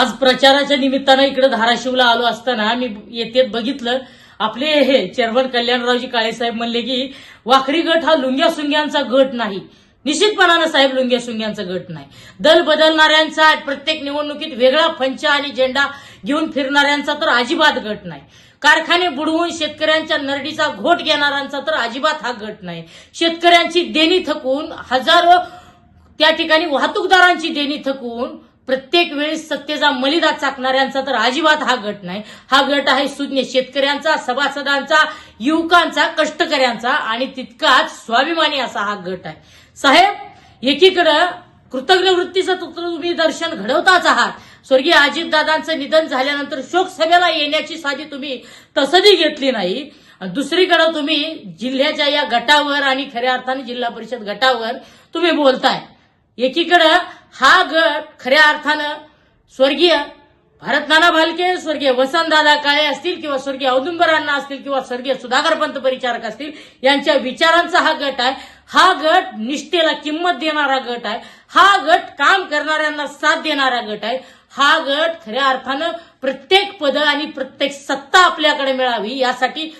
आज प्रचाराच्या निमित्तानं इकडे धाराशिवला आलो असताना मी येथे बघितलं आपले हे चेअरमन कल्याणरावजी काळेसाहेब म्हणले की वाखरी गट हा लुंग्या सुंग्यांचा गट नाही. निश्चितपणानं साहेब लुंग्या सुंग्यांचा गट नाही. दल बदलणाऱ्यांचा प्रत्येक निवडणुकीत वेगळा फंच आणि झेंडा घेऊन फिरणाऱ्यांचा तर अजिबात गट नाही. कारखाने बुडवून शेतकऱ्यांच्या नरडीचा घोट घेणाऱ्यांचा तर अजिबात हा गट नाही. शेतकऱ्यांची देणी थकून हजारो त्या ठिकाणी वाहतूकदारांची देणी थकवून प्रत्येक वेळेस सत्तेचा मलिदा चाकणाऱ्यांचा तर अजिबात हा गट नाही. हा गट आहे सुज्ञ शेतकऱ्यांचा सभासदांचा युवकांचा कष्टकऱ्यांचा आणि तितकाच स्वाभिमानी असा हा गट आहे. साहेब एकीकडं कृतज्ञ वृत्तीचं तुम्ही दर्शन घडवताच आहात. स्वर्गीय अजितदादांचं निधन झाल्यानंतर शोकसभेला येण्याची साधी तुम्ही तसदी घेतली नाही. दुसरीकडे तुम्ही जिल्ह्याच्या या गटावर आणि खऱ्या अर्थाने जिल्हा परिषद गटावर तुम्ही बोलताय. एकीकडं हा गट खऱ्या अर्थानं स्वर्गीय भारतनाना भालके स्वर्गीय वसंतदादा काळे असतील किंवा स्वर्गीय औदुंबरांना असतील किंवा स्वर्गीय सुधाकर पंत परिचारक असतील यांच्या विचारांचा हा गट आहे. हा गट निष्ठेला किंमत देणारा गट आहे. हा गट काम करणाऱ्यांना साथ देणारा गट आहे. हा गट खऱ्या अर्थानं प्रत्येक पद आणि प्रत्येक सत्ता आपल्याकडे मिळावी यासाठी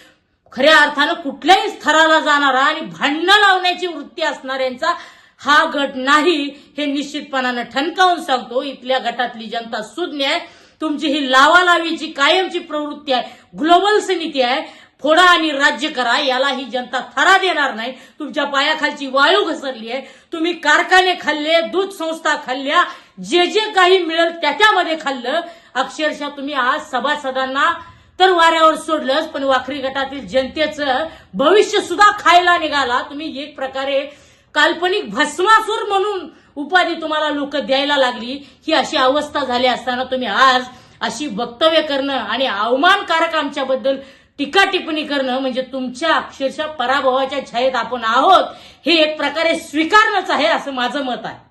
खऱ्या अर्थानं कुठल्याही स्तराला जाणारा आणि भांडणं लावण्याची वृत्ती असणाऱ्यांचा हा गट नाही हे निश्चितपणानं ठणकावून सांगतो. इथल्या गटातली जनता सुज्ञ आहे. तुमची ही लावालावीची कायमची प्रवृत्ती आहे. ग्लोबल समिती आहे. फोडा आणि राज्य करा याला ही जनता थरा देणार नाही. तुमच्या पायाखालची वायू घसरली आहे. तुम्ही कारखाने खाल्ले दूध संस्था खाल्ल्या जे जे काही मिळेल त्याच्यामध्ये खाल्लं. अक्षरशः तुम्ही आज सभासदांना तर वाऱ्यावर सोडलंच पण वाखरी गटातील जनतेचं भविष्य सुद्धा खायला निघाला. तुम्ही एक प्रकारे काल्पनिक भस्मासूर म्हणून उपाधी तुम्हाला लोक द्यायला लागली ही अशी अवस्था झाली असताना तुम्ही आज अशी वक्तव्य करणं आणि अवमानकारक आमच्याबद्दल टीका टिप्पणी करणं म्हणजे तुमच्या अक्षरशः पराभवाच्या छायेत आपण आहोत हे एक प्रकारे स्वीकारणंच आहे असं माझं मत आहे.